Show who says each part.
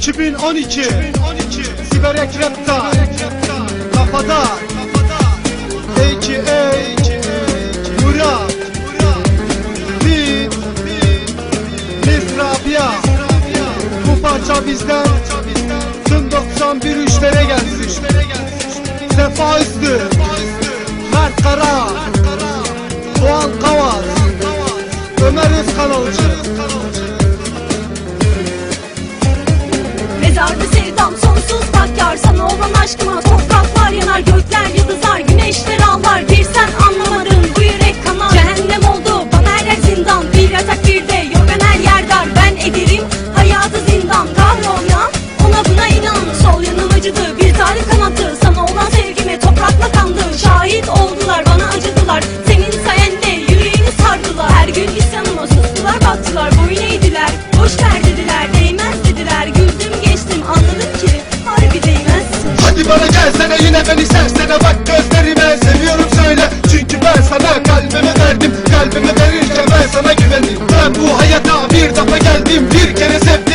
Speaker 1: 2012 Siber Ekrep'ta Kafada. A.K.A. Murat Fit Miss Rabia. Bu parça bizden. Tüm 91 üçlere gelsin. Sefa Üstü Mert Kara
Speaker 2: Olan aşkıma yanar Gökler yıldızlar güneşler ağlar Bir sen yürek kanar. Cehennem oldu bana her Bir yatak bir de yorgan her yer Ben ederim hayatı zindan Kahrolyan ona buna inan. Sol acıdı bir talih
Speaker 1: gelsene yine beni sevsene Bak gözlerime seviyorum söyle. Çünkü ben sana kalbimi verdim Kalbimi verirken ben sana güvendim. Ben bu hayata bir defa geldim Bir kere sevdim